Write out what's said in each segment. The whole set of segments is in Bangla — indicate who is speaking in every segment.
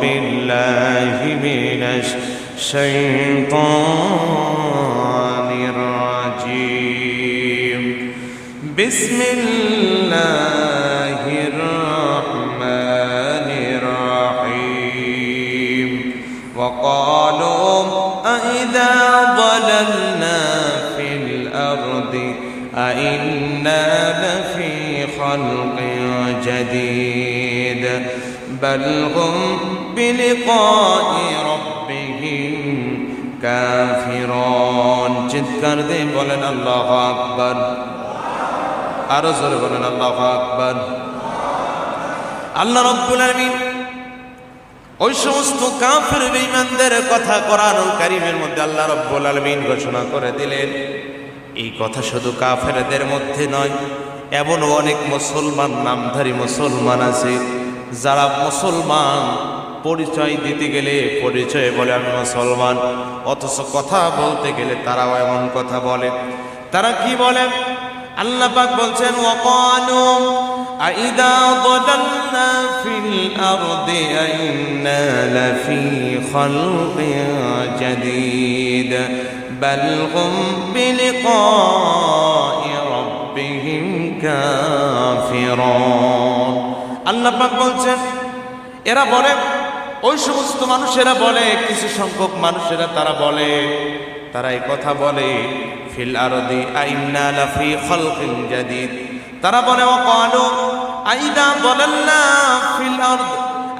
Speaker 1: بالله من الشيطان الرجيم. بسم الله الرحمن الرحيم. وقالوا أإذا ضللنا في الأرض أإنا لفي خلق جديد. بل هم بلقاء ربهم কাফিরন চিৎকার দিয়ে বলেন আল্লাহ আকবর আরো জোরে বলেন আল্লাহ আকবর আল্লাহ রব্বুল আলামিন ওই সমস্ত কাফের বেঈমানদের কথা কোরআন কারীমের মধ্যে আল্লাহ রব্বুল আলামিন ঘোষণা করে দিলেন এই কথা শুধু কাফেরদের মধ্যে নয় এমন অনেক মুসলমান নামধারী মুসলমান আছে যারা মুসলমান পরিচয় দিতে গেলে পরিচয় বলে আমি মুসলমান। অথচ কথা বলতে গেলে তারাও এমন কথা বলে। তারা কি বলে? আল্লাহ পাক বলছেন ওয়াকানু আইদা দালালনা ফিল আরদি, আইন্না লাফি খালকিন জাদীদ। বাল হুম বিলিকাই রাব্বিহিম কাফিরুন। আল্লাহ পাক বলছেন, এরা বলে ওই সমস্ত মানুষেরা বলে, কিছু সংখ্যক মানুষেরা তারা বলে, তারা এই কথা বলে, ফিল আরদি আইন্না লাফি খালকিন জাদিদ। তারা বলে, ও কালু আইদা বলাল্লা ফিল আরদ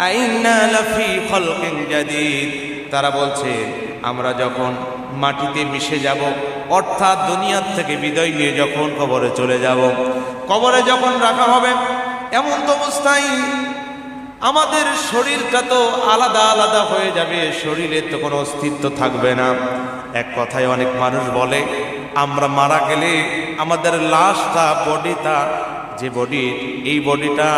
Speaker 1: আইন্না লাফি খালকিন জাদিদ। তারা বলছে, আমরা যখন মাটিতে মিশে যাব, অর্থাৎ দুনিয়ার থেকে বিদায় নিয়ে যখন কবরে চলে যাব, কবরে যখন রাখা হবে, এমন তো অবস্থায় আমাদের শরীরটা তো আলাদা আলাদা হয়ে যাবে শরীরের তো কোনো অস্তিত্ব থাকবে না। এক কথায় অনেক মানুষ বলে, আমরা মারা গেলে আমাদের লাশটা, বডিটা, যে বডি, এই বডিটা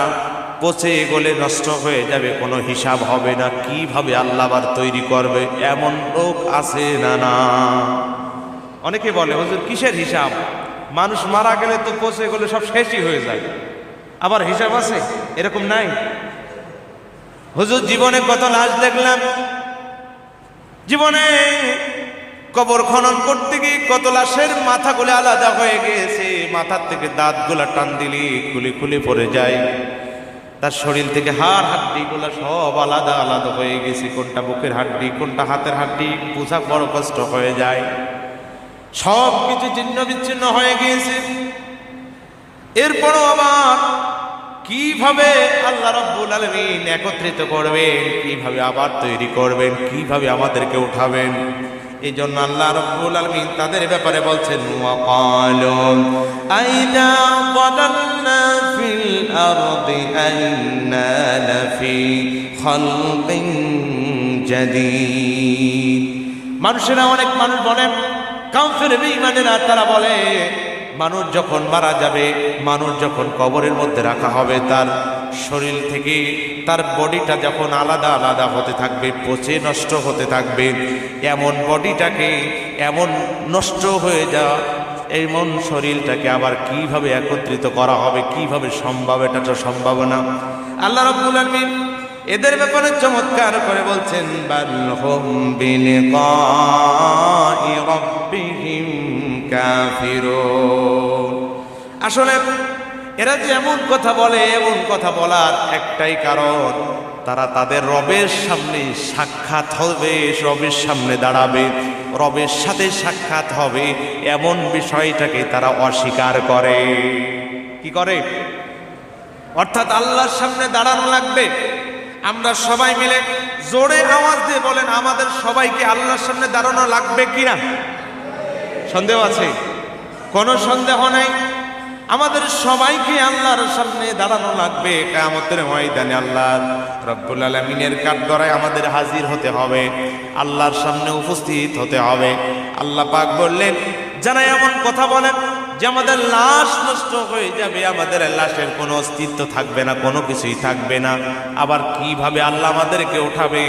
Speaker 1: পচে গলে নষ্ট হয়ে যাবে, কোনো হিসাব হবে না, কীভাবে আল্লাহ আবার তৈরি করবে, এমন লোক আছে না না। অনেকে বলে, হুজুর, কিসের হিসাব? মানুষ মারা গেলে তো পচে গেলে সব শেষই হয়ে যায়। আবার হিসাব আছে? এরকম নাই? হুজুর জীবনে কত লাশ দেখলাম? জীবনে কবর খনন করতে গিয়ে কত লাশের মাথাগুলো আলাদা হয়ে গিয়েছে। মাথার থেকে দাঁতগুলা টান দিলি, খুলে খুলে পড়ে যায়। তার শরীর থেকে হাড় হাড্ডিগুলো সব আলাদা আলাদা হয়ে গেছে। কোনটা বুকের হাড্ডি, কোনটা হাতের হাড্ডি, বোঝা বড় কষ্ট হয়ে যায়। সব কিছু ছিন্ন বিচ্ছিন্ন হয়ে গিয়েছে। এরপরও আবার কীভাবে আল্লাহ রব্বুল আলমিন একত্রিত করবেন? কীভাবে আবার তৈরি করবেন? কীভাবে আমাদেরকে উঠাবেন? এই জন্য আল্লাহ রব্বুল আলমিন তাদের ব্যাপারে বলছেন মানুষেরা অনেক মানুষ বলেন কাউন্সিল বিমানেরা তারা বলে মানুষ যখন মারা যাবে, মানুষ যখন কবরের মধ্যে রাখা হবে, তার শরীর থেকে, তার বডিটা যখন আলাদা আলাদা হতে থাকবে, পচে নষ্ট হতে থাকবে, এমন বডিটাকে এমন নষ্ট হয়ে যাওয়া এমন শরীরটাকে আবার কীভাবে একত্রিত করা হবে, কীভাবে সম্ভব, এটা তো সম্ভাবনা আল্লাহ রাব্বুল আলামিন এদের ব্যাপারে চমৎকার করে বলছেন বিলিকাই রাব্বিহিম কাফিরুন। আসলে এরা যে এমন কথা বলে, এমন কথা বলার একটাই কারণ, তারা তাদের রবের সামনে সাক্ষাৎ হবে, রবের সামনে দাঁড়াবে, রবের সাথে সাক্ষাৎ হবে, এমন বিষয়টাকে তারা অস্বীকার করে। কি করে? অর্থাৎ আল্লাহর সামনে দাঁড়ানো লাগবে। আমরা সবাই মিলে জোরে আওয়াজ দিয়ে বলেন, আমাদের সবাইকে আল্লাহর সামনে দাঁড়ানো লাগবে কিনা? সন্দেহ আছে? কোনো সন্দেহ নাই। আমাদের সবাইকে আল্লাহর সামনে দাঁড়ানো লাগবে কামতের ময়দানে আল্লাহ রব্বুল আলমিনের কাঠগড়ায় আমাদের হাজির হতে হবে, আল্লাহর সামনে উপস্থিত হতে হবে। আল্লাহ পাক বললেন, যারা এমন কথা বলেন যে আমাদের লাশ নষ্ট হয়ে যাবে, আমাদের লাশের কোনো অস্তিত্ব থাকবে না, কোনো কিছুই থাকবে না। আবার কীভাবে আল্লাহ আমাদেরকে উঠাবে?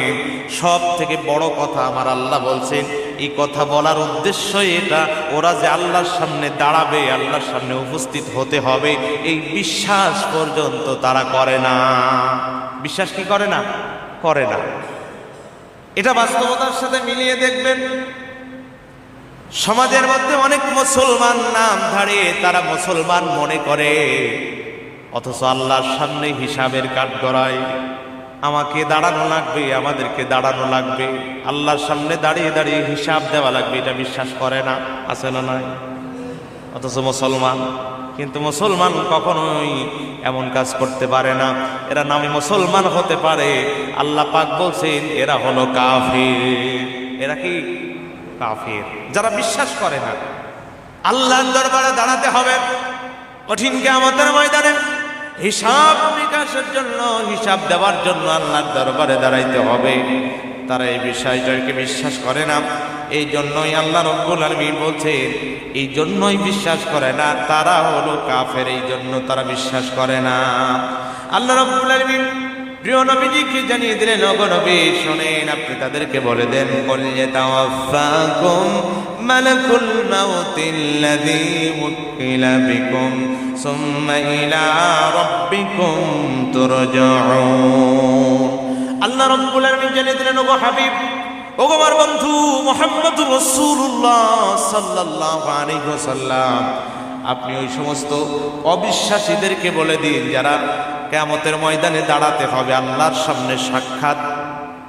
Speaker 1: সব থেকে বড় কথা আমার আল্লাহ বলছেন, এই কথা বলার উদ্দেশ্য এটা, ওরা যে আল্লাহর সামনে দাঁড়াবে, আল্লাহর সামনে উপস্থিত হতে হবে, এই বিশ্বাস পর্যন্ত তারা করে না। বিশ্বাস কি করে না? করে না। এটা বাস্তবতার সাথে মিলিয়ে দেখবেন। সমাজের মধ্যে অনেক মুসলমান নাম ধারে, তারা মুসলমান মনে করে। অথচ আল্লাহর সামনে হিসাবের কাঠ গড়ায়। আমাকে দাঁড়ানো লাগবে, আমাদেরকে দাঁড়ানো লাগবে। আল্লাহর সামনে দাঁড়িয়ে দাঁড়িয়ে হিসাব দেওয়া লাগবে, এটা বিশ্বাস করে না, আছে না নাই? অথচ মুসলমান, কিন্তু মুসলমান কখনোই এমন কাজ করতে পারে না। এরা নামে মুসলমান হতে পারে। আল্লাহ পাক বলছেন, এরা হলো কাফির। এরা কি কাফির, যারা বিশ্বাস করে না। আল্লাহর দরবারে দাঁড়াতে হবে। কঠিন কেমতের ময়দানে হিসাব নিকাশের জন্য, হিসাব দেওয়ার জন্য আল্লাহর দরবারে দাঁড়াইতে হবে। তারা এই বিষয়টাকে বিশ্বাস করে না। এই জন্যই আল্লাহ রব্বুল আলমী বলছেন, এই জন্যই বিশ্বাস করে না, তারা হলো কাফের, এই জন্য তারা বিশ্বাস করে না। আল্লাহ রব্বুল আলমী প্রিয় নবীজিকে জানিয়ে দিলেন? অগনবী শোনেন, আপনি তাদেরকে বলে দেন কল্যে তাওয়াফাকুম মালাকুল মাউতিল্লাযী মুকিলা বিকুম, সুম্মা ইলা রাব্বিকুম তুরজাউন। আল্লাহ রাব্বুল আলামিন জানিয়ে দিলেন, ওগো হাবিব, ওগো আমার বন্ধু মুহাম্মদুর রাসূলুল্লাহ সাল্লাল্লাহু আলাইহি ওয়াসাল্লাম, আপনি ওই সমস্ত অবিশ্বাসীদেরকে বলে দিন, যারা কেয়ামতের ময়দানে দাঁড়াতে হবে। আল্লাহর সামনে সাক্ষাৎ।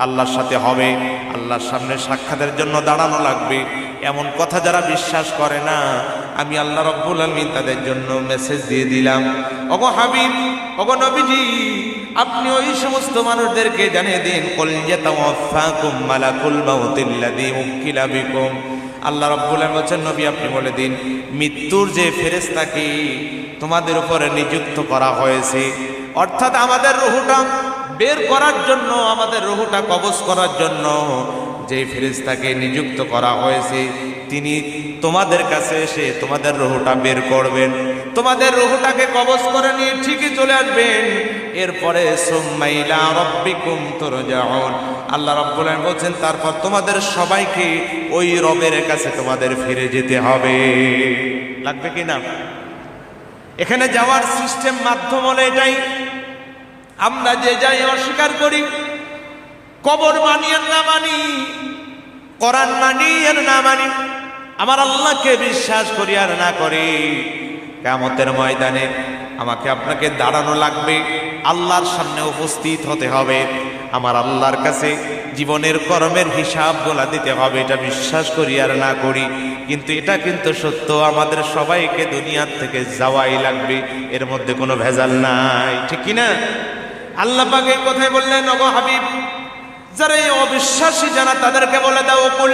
Speaker 1: আল্লাহর সাথে হবে। আল্লাহর সামনে সাক্ষাতের জন্য দাঁড়ানো লাগবে। এমন কথা যারা বিশ্বাস করে না, আমি আল্লাহ রব্বুল আলমিন তাদের জন্য মেসেজ দিয়ে দিলাম। অগো হাবিব অগো নবীজি, আপনি ওই সমস্ত মানুষদেরকে জানিয়ে দিন আল্লাহ রব্বুল বলছেন, নবী, আপনি বলে দিন, মৃত্যুর যে ফেরেশতাকে তোমাদের উপরে নিযুক্ত করা হয়েছে অর্থাৎ আমাদের রুহুটা বের করার জন্য, আমাদের রুহুটা কবজ করার জন্য যে ফেরেশতাকে নিযুক্ত করা হয়েছে, তিনি তোমাদের কাছে এসে তোমাদের রুহুটা বের করবেন। তোমাদের রুহুটাকে কবজ করে নিয়ে ঠিকই চলে আসবেন। এরপরে আল্লাহ রব্বুল বলছেন, তারপর তোমাদের সবাইকে ওই রবের কাছে তোমাদের ফিরে যেতে হবে। লাগবে কি না? এখানে যাওয়ার সিস্টেম মাধ্যম হলো এটাই। আমরা যে যাই অস্বীকার করি। কবর মানি আর না মানি, কোরআন মানি আর না মানি, আমার আল্লাহকে বিশ্বাস করি আর না করি। কামতের ময়দানে আমাকে আপনাকে দাঁড়ানো লাগবে। আল্লাহর সামনে উপস্থিত হতে হবে। আমার আল্লাহর কাছে জীবনের কর্মের হিসাব গোলা দিতে হবে এটা বিশ্বাস করি আর না করি কিন্তু এটা কিন্তু সত্য আমাদের সবাইকে দুনিয়ার থেকে যাওয়াই লাগবে এর মধ্যে কোনো ভেজাল নাই ঠিক কি না আল্লাহ পাকে কোথায় বললেন অগ হাবিব যারা এই অবিশ্বাসী জানা তাদেরকে বলে দাও কুল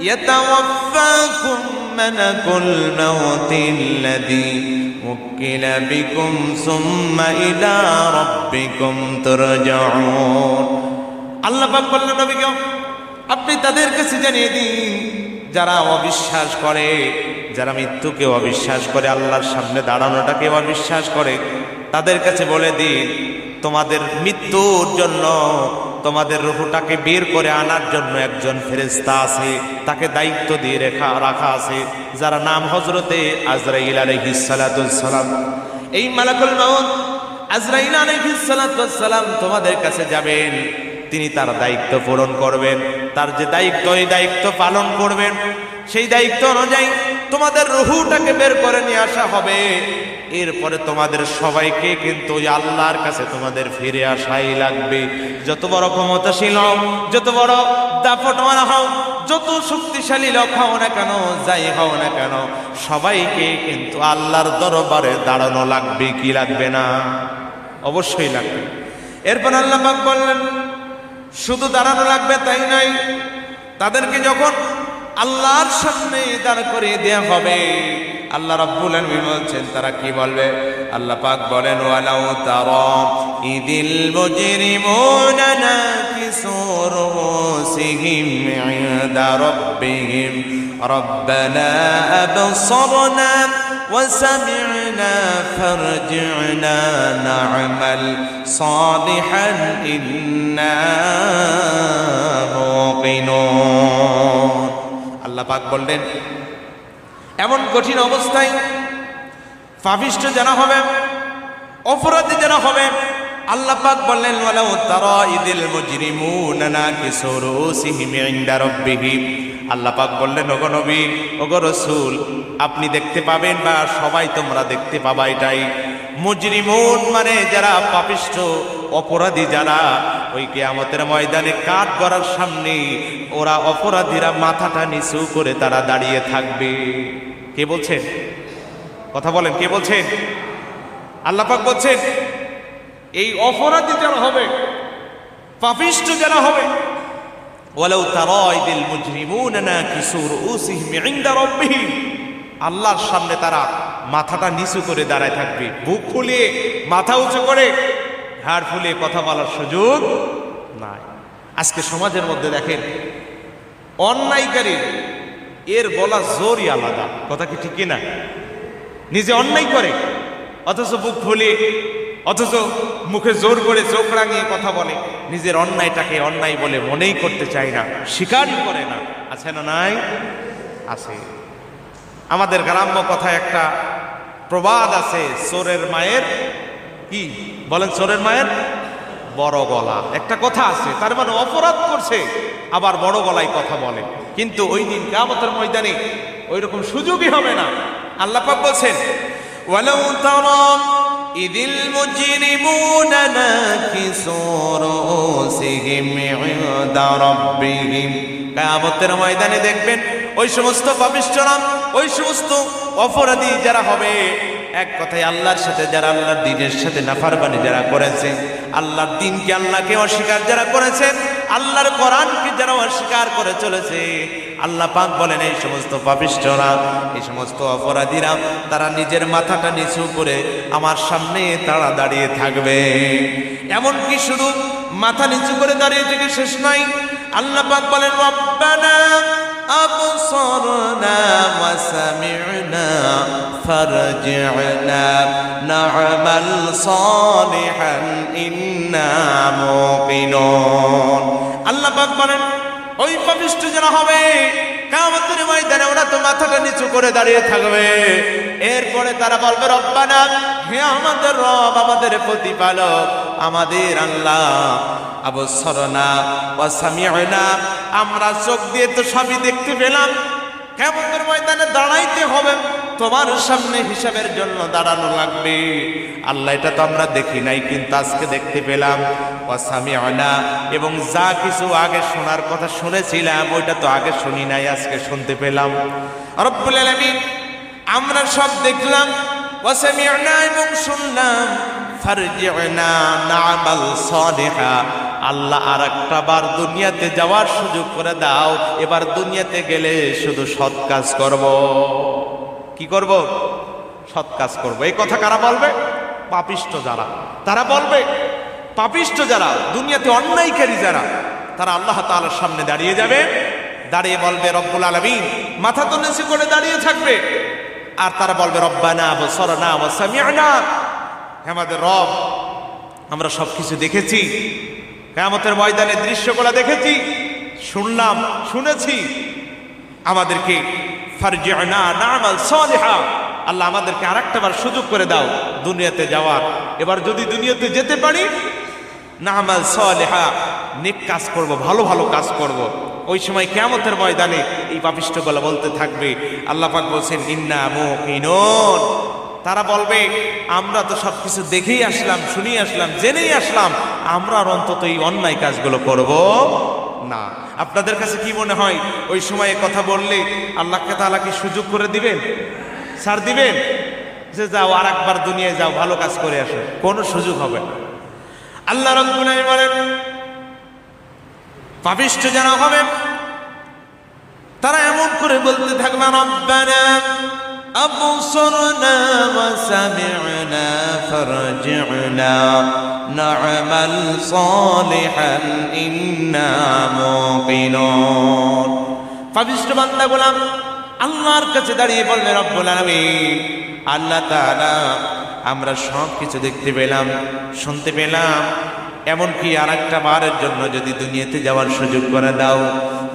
Speaker 1: يتوفاكم ملك الموت الذي وكل بكم ثم إلى ربكم ترجعون আল্লাহ বললেন নবীকে আপনি তাদের কাছে জানিয়ে দিন, যারা অবিশ্বাস করে, যারা মৃত্যুকে অবিশ্বাস করে, আল্লাহর সামনে দাঁড়ানোটাকে অবিশ্বাস করে, তাদের কাছে বলে দিন, তোমাদের মৃত্যুর জন্য, তোমাদের রুহুটাকে বের করে আনার জন্য একজন ফেরেস্তা আছে, তাকে দায়িত্ব দিয়ে রেখা, রাখা আছে, যারা নাম হজরতে আজরাইল আলহিসালাম এই মালাকুল মাউদ আজরাইল আলহিসালাম তোমাদের কাছে যাবেন। তিনি তার দায়িত্ব পূরণ করবেন। তার যে দায়িত্ব এই দায়িত্ব পালন করবেন। সেই দায়িত্ব অনুযায়ী তোমাদের রুহুটাকে বের করে নিয়ে আসা হবে। এরপরে তোমাদের সবাইকে কিন্তু ওই আল্লাহর কাছে তোমাদের ফিরে আসাই লাগবে। যত বড় ক্ষমতাশীল হও, যত বড় দাপটওয়ালা হও, যত শক্তিশালী লোক হও না কেন, যাই হও না কেন, সবাইকে কিন্তু আল্লাহর দরবারে দাঁড়ানো লাগবে কি লাগবে না? অবশ্যই লাগবে। এরপর আল্লাহ বললেন শুধু দাঁড়ানো লাগবে তাই নয় তাদেরকে যখন আল্লাহর সামনে দাঁড় করিয়ে দেওয়া হবে, আল্লাহ রাব্বুল আলামিন বলছেন, তারা কি বলবে? আল্লাহ পাক বলেন, ওয়ালাউ তারা ইদিল মুজরিমুনা নাকিসু রুসিহিম ইনদা রাব্বিহিম। রব্বানা আবসারনা وسمعنا فارجعنا نعمل صالحا إنا موقنون আল্লাহ পাক বললেন এমন কঠিন অবস্থায় পাপিষ্ট যেন হবে অপরাধী যেন হবে আল্লাহ পাক বললেন, ওয়ালাউ তারা ইদিল মুজরিমুনা নাকিসু রুসিহিম ইনদা রাব্বিহিম আল্লাহ পাক বললেন, ওগো নবী, ওগো রাসূল, আপনি দেখতে পাবেন বা সবাই তোমরা দেখতে পাবা এটাই। মুজরিমুন মানে যারা পাপিষ্ঠ অপরাধী যারা, ওই কিয়ামতের ময়দানে কাঠ গড়ার সামনে ওরা অপরাধীরা মাথাটা নিচু করে তারা দাঁড়িয়ে থাকবে। কে বলছেন? কথা বলেন, কে বলছেন? আল্লাহ পাক বলছেন এই অপরাধী যারা হবে, পাপিষ্ট যারা হবে, ওয়ালাউ তারা ইদিল মুজরিমুনা নাকিসু রুউসিহিম ইনদা রাব্বিহিম। আল্লাহর সামনে তারা মাথাটা নিচু করে দাঁড়ায় থাকবে, বুক ফুলিয়ে, মাথা উঁচু করে, ঘাড় ফুলিয়ে কথা বলার সুযোগ নাই। আজকে সমাজের মধ্যে দেখেন, অন্যায়কারী, এর বলা জোরই আলাদা। কথা কি ঠিক না নিজে অন্যায় করে, অথচ বুক ফুলিয়ে অথচ মুখে জোর করে চোখ রাঙিয়ে কথা বলে। নিজের অন্যায়টাকে অন্যায় বলে মনেই করতে চায় না, স্বীকারই করে না। আছে না নাই? আছে। আমাদের গ্রাম্য কথা একটা প্রবাদ আছে, চোরের মায়ের। কি? বলেন চোরের মায়ের? বড় গলা। একটা কথা আছে, তার মানে অপরাধ করছে, আবার বড় গলায় কথা বলে। কিন্তু ওই দিন কামতের ময়দানে ওই রকম সুযোগই হবে না। আল্লাহ পাক বলছেন, ওয়ালাউ তারা ইদিল মুজরিমুনা নাকিসু রুউসিহিম ইনদা রাব্বিহিম কিয়ামতের ময়দানে দেখবেন ওই সমস্ত পাপিষ্ঠরা ওই সমস্ত অপরাধী যারা হবে, এক কথায় আল্লাহর সাথে যারা আল্লাহর দিনের সাথে নাফারবানি যারা করেছে, আল্লাহর দিনকে আল্লাহকে অস্বীকার যারা করেছেন, আল্লাহর কোরআনকে যারা অস্বীকার করে চলেছে আল্লাহ পাক বলেন এই সমস্ত পাপিষ্ঠরা এই সমস্ত অপরাধীরা তারা নিজের মাথাটা নিচু করে আমার সামনে তারা দাঁড়িয়ে থাকবে এমনকি শুধু মাথা নিচু করে দাঁড়িয়ে থেকে শেষ নয় আল্লাহ পাক বলেন রব্বানা أبصرنا وسمعنا فارجعنا نعمل صالحا إنا موقنون আল্লাহ পাক বলেন ওই পবিষ্ট যেন হবে, কামতের ময়দানে ওরা তো মাথাটা নিচু করে দাঁড়িয়ে থাকবে। এরপরে তারা বলবে, রব্বানা, হে আমাদের রব, আমাদের প্রতিপালক, আমাদের আল্লাহ, আবসরনা না আমরা চোখ দিয়ে তো সবই দেখতে পেলাম। কেমন ময়দানে দাঁড়াইতে হবে। তোমার সামনে হিসাবের জন্য দাঁড়ানো লাগবে। আল্লাহ, এটা তো আমরা দেখি নাই, কিন্তু আজকে দেখতে পেলাম। ওয়াসামিউনা, এবং যা কিছু আগে শোনার কথা শুনেছিলাম, ওইটা তো আগে শুনি নাই, আজকে শুনতে পেলাম। রব্বুল আলামিন, আমরা সব দেখলাম, ওয়াসামিউনা এবং শুনলাম আল্লাহ আর একটা বার দুনিয়াতে যাওয়ার সুযোগ করে দাও, এবার দুনিয়াতে গেলে শুধু সৎ কাজ করব। কি করব? সৎ কাজ করব। এই কথা কারা বলবে? পাপিষ্ট যারা। তারা বলবে, পাপিষ্ট যারা, দুনিয়াতে অন্যায়কারী যারা, তারা আল্লাহ তালার সামনে দাঁড়িয়ে যাবে। দাঁড়িয়ে বলবে, রব্বুল আলামিন। মাথা তো নিচু করে দাঁড়িয়ে থাকবে। আর তারা বলবে রব্বা না রব্বানা বসরনা ওয়াসামিআনা হে আমাদের রব, আমরা সব কিছু দেখেছি। কেয়ামতের ময়দানে দৃশ্যগুলো দেখেছি। শুনলাম, শুনেছি। আমাদেরকে আল্লাহ আমাদেরকে আরেকটা বার সুযোগ করে দাও দুনিয়াতে যাওয়ার। এবার যদি দুনিয়াতে যেতে পারি, নামাল সালিহা, নেক কাজ করব, ভালো ভালো কাজ করব। ওই সময় কেয়ামতের ময়দানে এই পাপিষ্টগুলো বলতে থাকবে, আল্লাহ পাক বলছেন, ইন্না মুকিনুন তারা বলবে, আমরা তো সব কিছু দেখেই আসলাম শুনিয়ে আসলাম, জেনেই আসলাম। আমরা আর অন্তত এই অন্যায় কাজগুলো করব না। আপনাদের কাছে কি মনে হয় ওই সময়ে কথা বললে আল্লাহকে তাআলা কি সুযোগ করে দিবেন ছাড় দিবেন যে যাও আর একবার দুনিয়ায় যাও ভালো কাজ করে আসো কোনো সুযোগ হবে না আল্লাহ রব্বুল আলামিন বলেন পাপিষ্ঠ যারা হবে তারা এমন করে বলতে থাকবে রব্বানা أبصرنا وسمعنا فرجعنا نعمل صالحا إنا মুমিনুন। পাবিষ্ট বান্দা গোলাম আল্লাহর কাছে দাঁড়িয়ে বলবে রব্বুল আলামিন, আল্লাহ তাআলা আমরা সব কিছু দেখতে পেলাম, শুনতে পেলাম। এমনকি আর একটা বারের জন্য যদি দুনিয়াতে যাওয়ার সুযোগ করে দাও।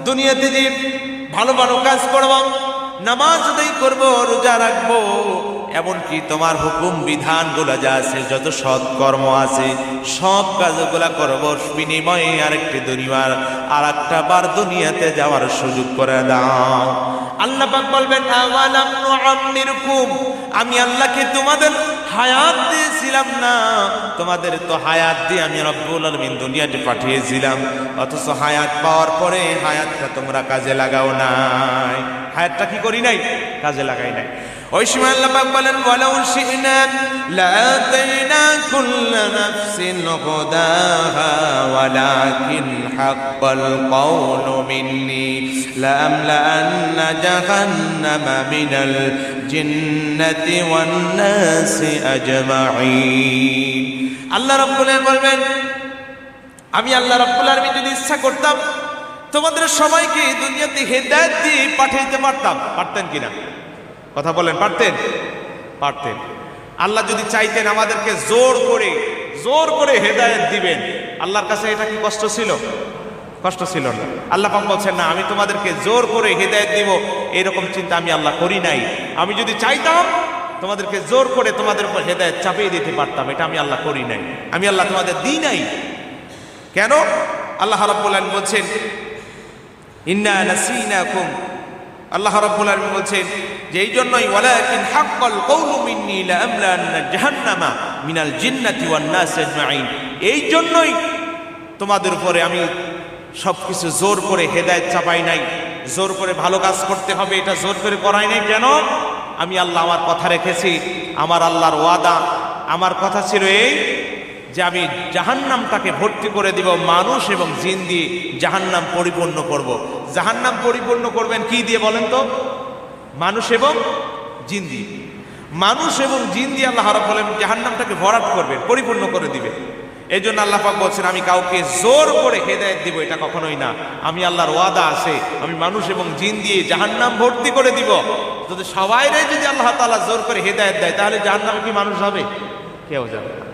Speaker 1: দুনিয়াতে যে ভালো ভালো কাজ করব, নামাজ আদায় করব, রোজা রাখব এমনকি তোমার হুকুম বিধানগুলো যা আছে, যত সৎকর্ম আছে, সব কাজগুলা করব বিনিময়ে আরেকটি দুনিয়ার আর একটা বার দুনিয়াতে যাওয়ার সুযোগ করে দাও। আল্লাহ বলবেন আমি আল্লাহকে তোমাদের হায়াত দিয়েছিলাম না। তোমাদের তো হায়াত দিয়ে আমি রব্বুল আলামিন দুনিয়াতে পাঠিয়েছিলাম। অথচ হায়াত পাওয়ার পরে হায়াতটা তোমরা কাজে লাগাও নাই। হায়াতটা কি করি নাই? কাজে লাগাই নাই। ওই সময় আল্লাহ শি'না লাআতাইনা কুল্লা নাফসিন হুদাহা ওয়ালাকিন হাক্কাল কাওলু মিন্নি লাআমলাআন্না জাহান্নামা মিনাল জিন্নাতি ওয়ান নাসি আজমাইন আল্লাহ রাব্বুল আলামিন বলবেন, আমি আল্লাহ রাব্বুল আলামিন যদি ইচ্ছা করতাম, তোমাদের সবাইকে দুনিয়াতে হেদায়েত দিয়ে পাঠাইতে পারতাম। পারতেন কিনা? কথা বলেন, পারতেন? পারতেন। আল্লাহ যদি চাইতেন আমাদেরকে জোর করে জোর করে হেদায়েত দিবেন, আল্লাহর কাছে এটা কি কষ্ট ছিল? কষ্ট ছিল না। আল্লাহ পাক বলছেন, না, আমি তোমাদেরকে জোর করে হেদায়েত দিব, এরকম চিন্তা আমি আল্লাহ করি নাই। আমি যদি চাইতাম, তোমাদেরকে জোর করে তোমাদের উপর হেদায়েত চাপিয়ে দিতে পারতাম, এটা আমি আল্লাহ করি নাই। আমি আল্লাহ তোমাদের দিই নাই। কেন? আল্লাহ রাব্বুল বলছেন, ইন্না আল্লাহ রাব্বুল আলামিন বলছেন যে এই জন্যই ওয়ালাকিন হাক্কাল কওলু মিন্নি লাআমলান্না জাহান্নামা মিনাল জিন্নাতি ওয়ান নাস আজমাইন এই জন্যই তোমাদের উপরে আমি সবকিছু জোর করে হেদায়েত চাপাই নাই, জোর করে ভালো কাজ করতে হবে, এটা জোর করে করাই নাই। কেন? আমি আল্লাহ আমার কথা রেখেছি, আমার আল্লাহর ওয়াদা, আমার কথা ছিল এই যে আমি জাহান্নামটাকে ভর্তি করে দিব, মানুষ এবং জিন দিয়ে জাহান্নাম পরিপূর্ণ করব। জাহান্নাম পরিপূর্ণ করবেন কি দিয়ে বলেন তো? মানুষ এবং জিন দিয়ে। মানুষ এবং জিন দিয়ে আল্লাহ আলামিন জাহান্নামটাকে ভরাট করবেন, পরিপূর্ণ করে দিবে। এই জন্য আল্লাহ পাক বলছেন, আমি কাউকে জোর করে হেদায়েত দিব এটা কখনোই না। আমি আল্লাহর ওয়াদা আছে, আমি মানুষ এবং জিন দিয়ে জাহান্নাম ভর্তি করে দিব। যদি সবাইরে যদি আল্লাহ তাআলা জোর করে হেদায়েত দেয়, তাহলে জাহান্নামে কি মানুষ হবে? কেউ যাবে না।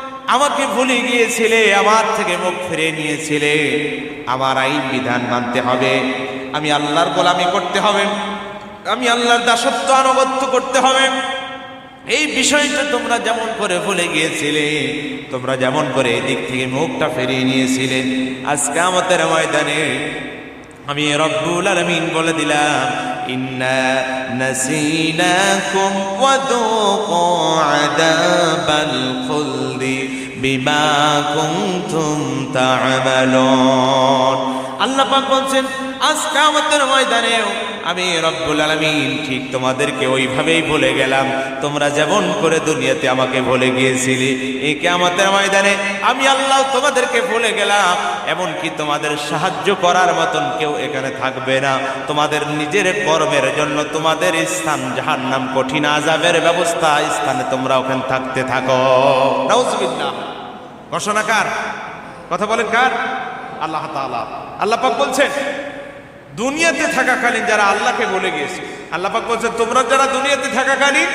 Speaker 1: আমাকে ভুলে গিয়েছিলে, আমার থেকে মুখ ফিরে নিয়েছিলে। আমার আইন, বিধান মানতে হবে। আমি আল্লাহর গোলামি করতে হবে। আমি আল্লাহর দাসত্ব আনুগত্য করতে হবে। এই বিষয়টা তোমরা যেমন করে ভুলে গিয়েছিলে, তোমরা যেমন করে এদিক থেকে মুখটা ফিরিয়ে নিয়েছিলে। আজকে আমাদের ময়দানে আমি রব্বুল আলমিন বলে দিলাম, ইন্না নাসিনাকুম ওয়াদুকু আযাবাল খুলদি। বিমা কুনতুম তা'মালুন। আল্লাহ পাক বলছেন আজকে আমাদের ময়দানেও আমি রব্বুল আলমিন ঠিক তোমাদেরকে ওইভাবেই বলে গেলাম। তোমরা যেমন করে দুনিয়াতে আমাকে ভুলে গিয়েছিলে, এই আমাদের ময়দানে আমি আল্লাহ তোমাদেরকে ভুলে গেলাম। এমনকি তোমাদের সাহায্য করার মতন কেউ এখানে থাকবে না। তোমাদের নিজের কর্মের জন্য তোমাদের স্থান যাহার নাম কঠিন আজাবের ব্যবস্থা, স্থানে তোমরা ওখানে থাকতে থাকো। নাউজুবিল্লাহ। ঘোষণা কার? কথা বলেন কার? আল্লাহ তাআলা। আল্লাহ পাক বলছেন দুনিয়াতে থাকাকালীন যারা আল্লাহকে ভুলে গিয়েছে আল্লাহ পাক বলছেন তোমরা যারা দুনিয়াতে থাকাকালীন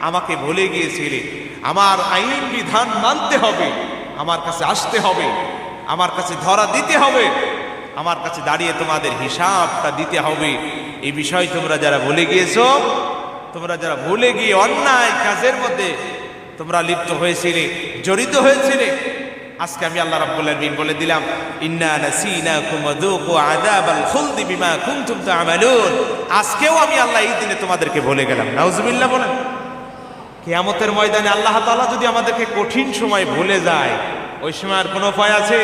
Speaker 1: আমাকে ভুলে গিয়েছিলে আমার আইন বিধান মানতে হবে আমার কাছে আসতে হবে আমার কাছে ধরা দিতে হবে আমার কাছে দাঁড়িয়ে তোমাদের হিসাবটা দিতে হবে। এই বিষয় তোমরা যারা ভুলে গিয়েছো তোমরা যারা ভুলে গিয়ে অন্যায় কাজের মধ্যে তোমরা লিপ্ত হয়েছিলে জড়িত হয়েছিলে আজকে আমি আল্লাহ রাব্বুল আলামিন বলে দিলাম, ইন্না নাসিনাকুম ওয়াদুকু আযাবাল খুলদি বিমা কুনতুম তা'মালুন। আজকেও আমি আল্লাহ এই দিনে তোমাদেরকে বলে গেলাম। নাউজুবিল্লাহ বলেন। কিয়ামতের ময়দানে আল্লাহ তাআলা যদি আমাদেরকে কঠিন সময় ভুলে যায়, ওই সময় আর কোনো উপায় আছে?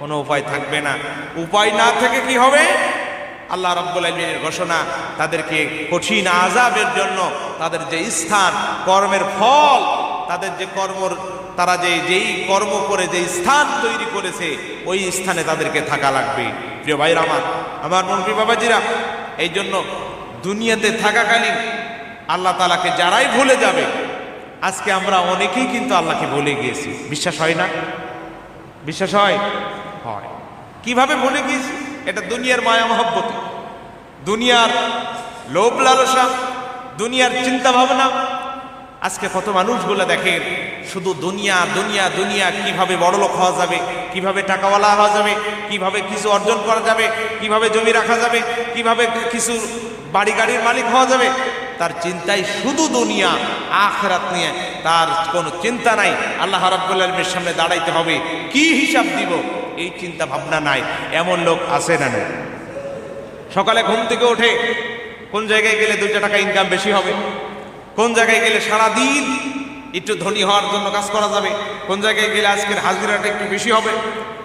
Speaker 1: কোনো উপায় থাকবে না। উপায় না থেকে কি হবে? আল্লাহ রাব্বুল আলামিনের ঘোষণা, তাদেরকে কঠিন আযাবের জন্য তাদের যে স্থান, কর্মের ফল, তাদের যে কর্মর তারা যে, যেই কর্ম করে যে স্থান তৈরি করেছে, ওই স্থানে তাদেরকে থাকা লাগবে। প্রিয় ভাইরা আমার আমার মন্ত্রী বাবাজিরা এই জন্য দুনিয়াতে থাকাকালীন আল্লাহ তালাকে যারাই ভুলে যাবে, আজকে আমরা অনেকেই কিন্তু আল্লাহকে ভুলে গিয়েছি। বিশ্বাস হয় না? বিশ্বাস হয়? হয়। কীভাবে ভুলে গিয়েছি? এটা দুনিয়ার মায়া মহব্বত। দুনিয়ার লোভ লালসা, দুনিয়ার চিন্তা ভাবনা আজকে কত মানুষগুলো দেখেন শুধু দুনিয়া দুনিয়া দুনিয়া, কীভাবে বড়লোক হওয়া যাবে, কীভাবে টাকাওয়ালা হওয়া যাবে, কীভাবে কিছু অর্জন করা যাবে, কীভাবে জমি রাখা যাবে, কীভাবে কিছু বাড়ি গাড়ির মালিক হওয়া যাবে, তার চিন্তাই শুধু দুনিয়া, আখরাত নিয়ে তার কোনো চিন্তা নাই। আল্লাহ রাব্বুল আলমের সামনে দাঁড়াইতে হবে। কি হিসাব দিব? এই চিন্তা ভাবনা নাই। এমন লোক আছে না না সকালে ঘুম থেকে ওঠে কোন জায়গায় গেলে দুইটা টাকা ইনকাম বেশি হবে? কোন জায়গায় গেলে সারা দিন একটু ধনী হওয়ার জন্য কাজ করা যাবে? কোন জায়গায় গেলে আজকের হাজিরাটা একটু বেশি হবে?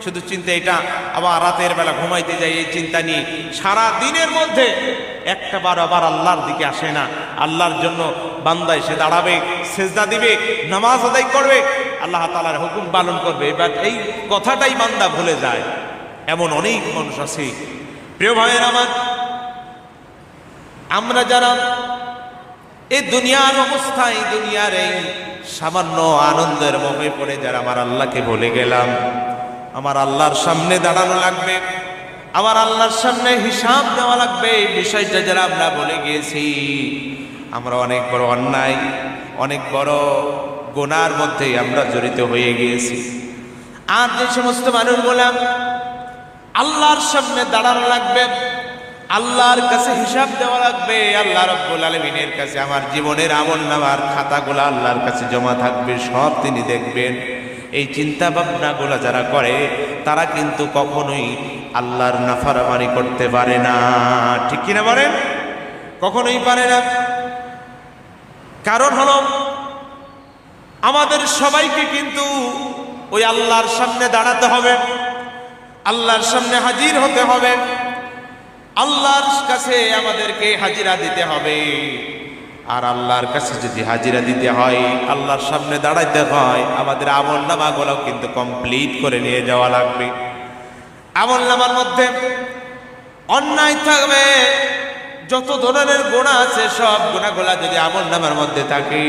Speaker 1: শুধু চিন্তা এটা, আবার রাতের বেলা ঘুমাইতে যাই, এই চিন্তা নিয়ে সারা দিনের মধ্যে একটা বার আবার আল্লাহর দিকে আসে না। আল্লাহর জন্য বান্দা এসে দাঁড়াবে, সেজদা দিবে, নামাজ আদায় করবে, আল্লাহ তালার হুকুম পালন করবে। এবার এই কথাটাই বান্দা ভুলে যায়। এমন অনেক মানুষ আছে। প্রিয় ভাইয়ের আমার, আমরা যারা এই দুনিয়ার অবস্থায় দুনিয়ার এই সামান্য আনন্দের মোহে পড়ে যারা আমার আল্লাহকে বলে গেলাম। আমার আল্লাহর সামনে দাঁড়ানো লাগবে, আমার আল্লাহর সামনে হিসাব দেওয়া লাগবে, এই বিষয়টা যারা আমরা বলে গিয়েছি। আমরা অনেক বড় অন্যায়, অনেক বড় গোনার মধ্যে আমরা জড়িত হয়ে গিয়েছি। আর যে সমস্ত মানুষ বললাম আল্লাহর সামনে দাঁড়ানো লাগবে আল্লাহর কাছে হিসাব দেওয়া লাগবে, আল্লাহ রব্বুল আলমিনের কাছে আমার জীবনের আমল নামার খাতাগুলো আল্লাহর কাছে জমা থাকবে, সব তিনি দেখবেন। এই চিন্তা ভাবনাগুলো যারা করে, তারা কিন্তু কখনোই আল্লাহর নাফারামারি করতে পারে না। ঠিক কিনা বলেন? কখনোই পারে না। কারণ হলো, আমাদের সবাইকে কিন্তু ওই আল্লাহর সামনে দাঁড়াতে হবে, আল্লাহর সামনে হাজির হতে হবে। আল্লাহর কাছে আমাদেরকে হাজিরা দিতে হবে। আর আল্লাহর কাছে যদি হাজিরা দিতে হয়, আল্লাহর সামনে দাঁড়াইতে হয়, আমাদের আমল নামাগুলো কিন্তু কমপ্লিট করে নিয়ে যাওয়া লাগবে। আমল নামার মধ্যে অন্যায় থাকবে, যত ধরনের গোনা আছে, সব গোনাগুলা যদি আমল নামার মধ্যে থাকে,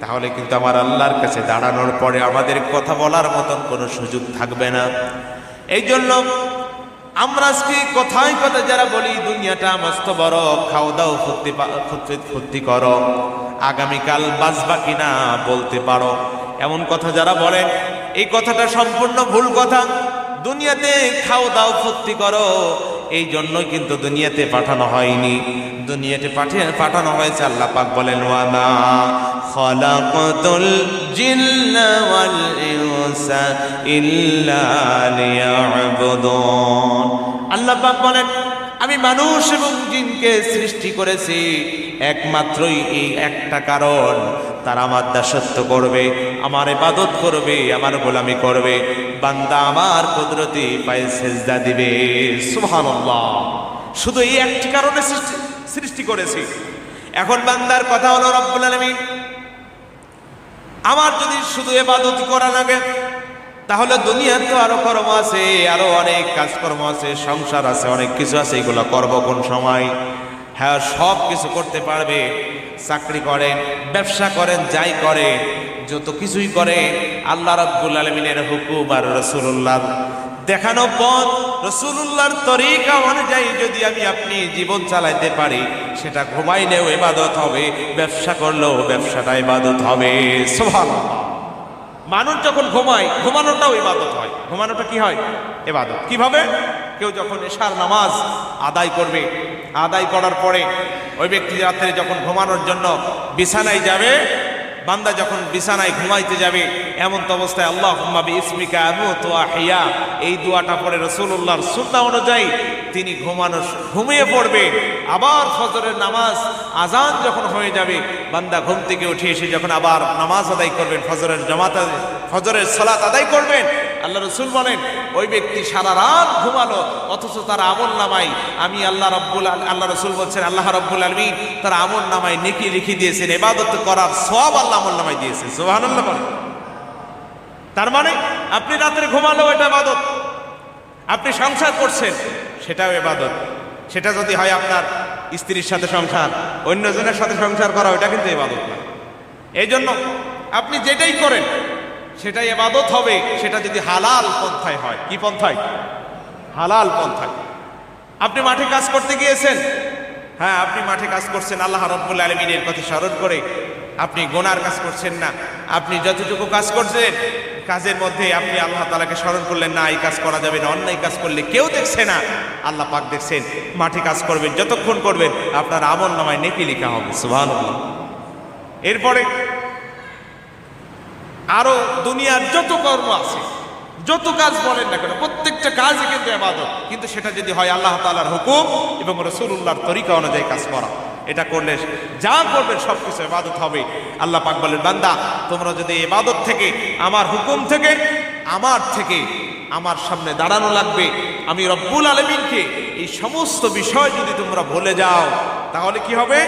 Speaker 1: তাহলে কিন্তু আমার আল্লাহর কাছে দাঁড়ানোর পরে আমাদের কথা বলার মতন কোনো সুযোগ থাকবে না। এই জন্য আমরা আজকে কথায় কথা যারা বলি, দুনিয়াটা মস্ত বড়, খাও দাও, ফুর্তি ফুর্তি- কর। আগামীকাল বাঁচবা কিনা বলতে পারো। এমন কথা যারা বলে, এই কথাটা সম্পূর্ণ ভুল কথা। দুনিয়াতে খাও দাও, ফুর্তি করো এই জন্যই কিন্তু দুনিয়াতে পাঠানো হয়নি। দুনিয়াতে পাঠিয়ে, পাঠানো হয়েছে, আল্লাহ পাক বলেন, ওয়ামা খলাকতুল জিন্না ওয়াল ইনসা ইল্লা লিয়াবুদুন। আল্লাহ পাক বলেন, আমি মানুষ এবং জিনকে সৃষ্টি করেছি, একমাত্রই এই একটা কারণ। তারা আমার দাসত্ব করবে, আমার ইবাদত করবে, আমার গোলামি করবে। বান্দা আমার কুদরতি পায়ে সেজদা দিবে। সুবহানাল্লাহ। শুধু এই একটি কারণে সৃষ্টি সৃষ্টি করেছি। এখন বান্দার কথা হলো রব্বুল আলামিন। আমার যদি শুধু এবাদত করা লাগে, তাহলে দুনিয়ার তো আরও কর্ম আছে, আরও অনেক কাজকর্ম আছে, সংসার আছে, অনেক কিছু আছে, এগুলো করব কোন সময়? হ্যাঁ সব কিছু করতে পারবে, চাকরি করেন, ব্যবসা করেন, যাই করে যত কিছুই করে আল্লাহ রাব্বুল আলমিনের হুকুম আর রসুল্লাহ দেখানো পথ রসুল্লাহর তরিকা অনুযায়ী যদি আমি আপনি জীবন চালাইতে পারি, সেটা ঘুমাইলেও এবাদত হবে, ব্যবসা করলেও ব্যবসাটা ইবাদত হবে। সোভাল মানুষ যখন ঘুমায়, ঘুমানোটাও ইবাদত হয়। ঘুমানোটা কি হয়? এবাদত কীভাবে? কেউ যখন এশার নামাজ আদায় করবে, আদায় করার পরে ওই ব্যক্তি রাত্রে যখন ঘুমানোর জন্য বিছানায় যাবে বান্দা যখন বিছানায় ঘুমাইতে যাবে, এমন তো অবস্থায় আল্লাহ হুম্মাবি ইসমিকা আনু তোয়া আহিয়া এই দোয়াটা পরে রসুল্লাহর সুন্না অনুযায়ী তিনি ঘুমানো ঘুমিয়ে পড়বে, আবার ফজরের নামাজ আজান যখন হয়ে যাবে, বান্দা ঘুম থেকে উঠে এসে যখন আবার নামাজ আদায় করবেন, ফজরের জামাত ফজরের সালাত আদায় করবেন আল্লাহ রসুল বলেন, ওই ব্যক্তি সারা রাত ঘুমালো, অথচ তার আমল নামাই আমি আল্লাহ রব্বুল আল- আল্লাহ রসুল বলছেন, আল্লাহ রব্বুল আলমী তার আমল নামাই নেকি লিখে দিয়েছেন, এবাদত করার সব আল্লাহ আমল নামাই দিয়েছেন। সোহান আল্লাহ বলেন। তার মানে আপনি রাত্রে ঘুমালো এটা এবাদত। আপনি সংসার করছেন, সেটাও এবাদত। সেটা যদি হয় আপনার স্ত্রীর সাথে সংসার, অন্যজনের সাথে সংসার করা ওটা কিন্তু এবাদত না। এই জন্য আপনি যেটাই করেন সেটাই এবাদত হবে, সেটা যদি হালাল পন্থায় হয়। কি পন্থায়? হালাল পন্থায়। আপনি মাঠে কাজ করতে গিয়েছেন? হ্যাঁ আপনি মাঠে কাজ করছেন, আল্লাহ রব্বুল আলমিনের কথা স্মরণ করে। আপনি গোনার কাজ করছেন না। আপনি যতটুকু কাজ করছেন, কাজের মধ্যে আপনি আল্লাহ তালাকে স্মরণ করলেন, না, এই কাজ করা যাবে না, অন্যায় কাজ করলে কেউ দেখছে না। আল্লাহ পাক দেখছেন, মাঠে কাজ করবেন, যতক্ষণ করবেন, আপনার আমল নামায় নেকি লেখা হবে সুভান এরপরে আরও দুনিয়ার যত কর্ম আছে, যত কাজ বলেন না কেন, প্রত্যেকটা কাজই কিন্তু এবাদত কিন্তু সেটা যদি হয় আল্লাহ তাআলার হুকুম এবং রসুল্লাহর তরিকা অনুযায়ী কাজ করা। এটা করলে যা করবেন সব কিছু এবাদত হবে। আল্লাহ পাক বলেন, বান্দা, তোমরা যদি এবাদত থেকে, আমার হুকুম থেকে, আমার থেকে, আমার সামনে দাঁড়ানো লাগবে, আমি রব্বুল আলমিনকে এই সমস্ত বিষয় যদি তোমরা ভুলে যাও, তাহলে কি হবে?